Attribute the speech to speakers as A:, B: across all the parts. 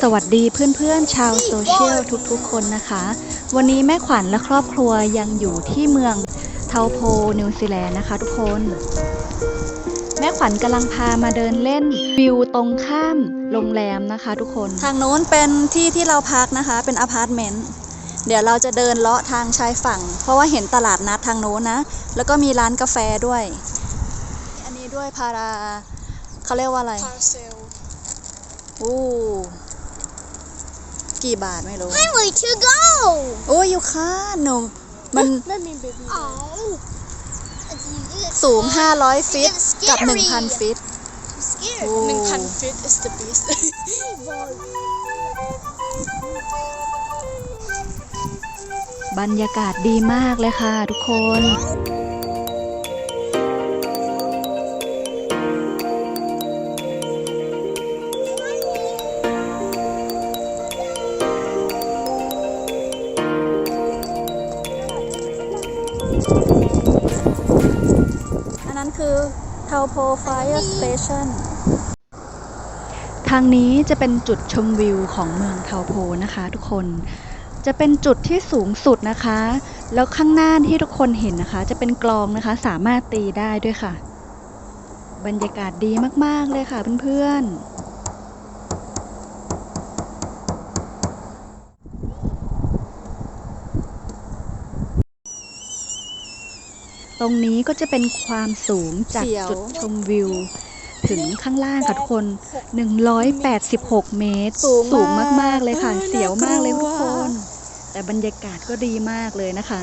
A: สวัสดีเพื่อนๆชาวโซเชียลทุกๆ คนนะคะ วันนี้แม่ขวัญและครอบครัวยังอยู่ที่เมืองเทาโพนิวซีแลนด์นะคะทุกคน แม่ขวัญกำลังพามาเดินเล่นวิวตรงข้ามโรงแรมนะคะทุกคน ทางโน้นเป็นที่ที่เราพักนะคะ เป็นอพาร์ตเมนต์เดี๋ยวเราจะเดินเลาะทางชายฝั่ง เพราะว่าเห็นตลาดนัดทางโน้นนะ แล้วก็มีร้านกาแฟด้วย อันนี้ด้วยพาราเขาเรียกว่าอะไร
B: Parcel.
A: อู้กี่บาทไม่รู้
B: I'm way to go.
A: โอ้ยยูค่าหนูมัน
B: Let me baby. Oh.
A: สูง 500 ฟิตกับ 1,000 ฟิต
B: Scared.
A: โอ้
B: 1,000 feet is the best.
A: บรรยากาศดีมากเลยค่ะทุกคน คือเทาโพไฟร์สเตชันทางนี้จะเป็นจุดชมวิวของเมืองเทาโพนะคะทุกคนจะเป็นจุดที่สูงสุดนะคะ แล้วข้างหน้าที่ทุกคนเห็นนะคะ จะเป็นกลองนะคะ สามารถตีได้ด้วยค่ะ บรรยากาศดีมาก ๆ เลยค่ะเพื่อน ๆ รงนี้ก็จะเป็นความสูงจากจุดชมวิว ถึงข้างล่างค่ะทุกคน 186 เมตร
B: สูงมาก
A: มากๆเลยค่ะ
B: เออ
A: เสียวมากเลย
B: น่ากลั
A: ทุ
B: ว
A: กคน แต่บรรยากาศก็ดีมากเลยนะคะ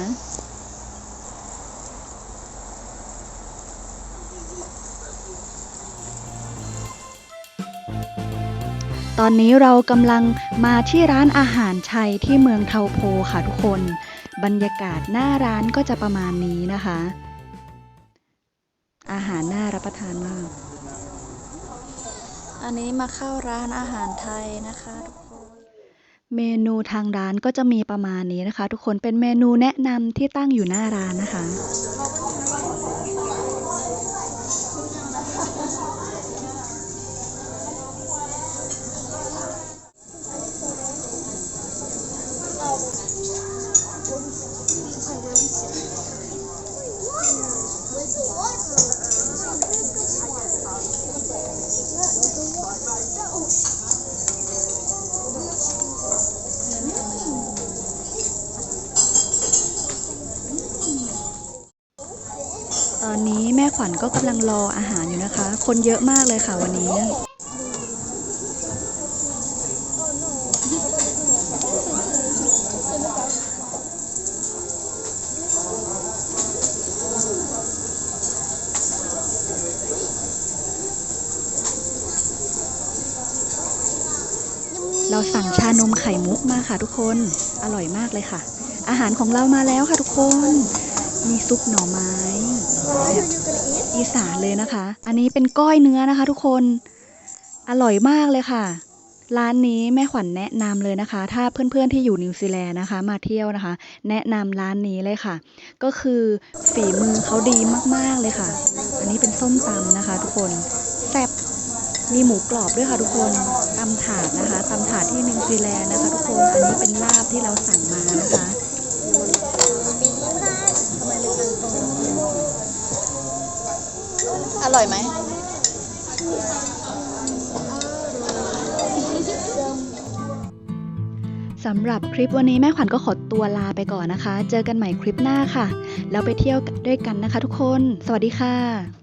A: ตอนนี้เรากำลังมาที่ร้านอาหารไทยที่เมืองเทาโพค่ะทุกคน บรรยากาศหน้าร้านก็จะประมาณนี้นะคะ อาหารน่ารับประทานมาก อันนี้มาเข้าร้านอาหารไทยนะคะทุกคน เมนูทางร้านก็จะมีประมาณนี้นะคะ ทุกคนเป็นเมนูแนะนำที่ตั้งอยู่หน้าร้านนะคะ ตอนนี้แม่ขวัญก็กำลังรออาหารอยู่นะคะ คนเยอะมากเลยค่ะวันนี้ เราสั่งชานมไข่มุกมาค่ะทุกคน อร่อยมากเลยค่ะ อาหารของเรามาแล้วค่ะทุกคน มีซุปหน่อไม้แบบอีสานเลยนะคะ อันนี้เป็นก้อยเนื้อนะคะทุกคน อร่อยมากเลยค่ะ ร้านนี้แม่ขวัญแนะนำเลยนะคะ ถ้าเพื่อนๆที่อยู่นิวซีแลนด์นะคะ มาเที่ยวนะคะ แนะนำร้านนี้เลยค่ะ ก็คือฝีมือเขาดีมากๆเลยค่ะ อันนี้เป็นส้มตำนะคะ ทุกคนแซ่บมีหมูกรอบด้วยค่ะทุกคนตำถาดนะคะตำถาดที่นิวซีแลนด์นะคะ ทุกคน อันนี้เป็นลาบที่เราสั่งมานะคะ อร่อยไหมสำหรับคลิปวันนี้แม่ขวัญก็ขอตัวลาไปก่อนนะคะ เจอกันใหม่คลิปหน้าค่ะ แล้วไปเที่ยวด้วยกันนะคะทุกคน สวัสดีค่ะ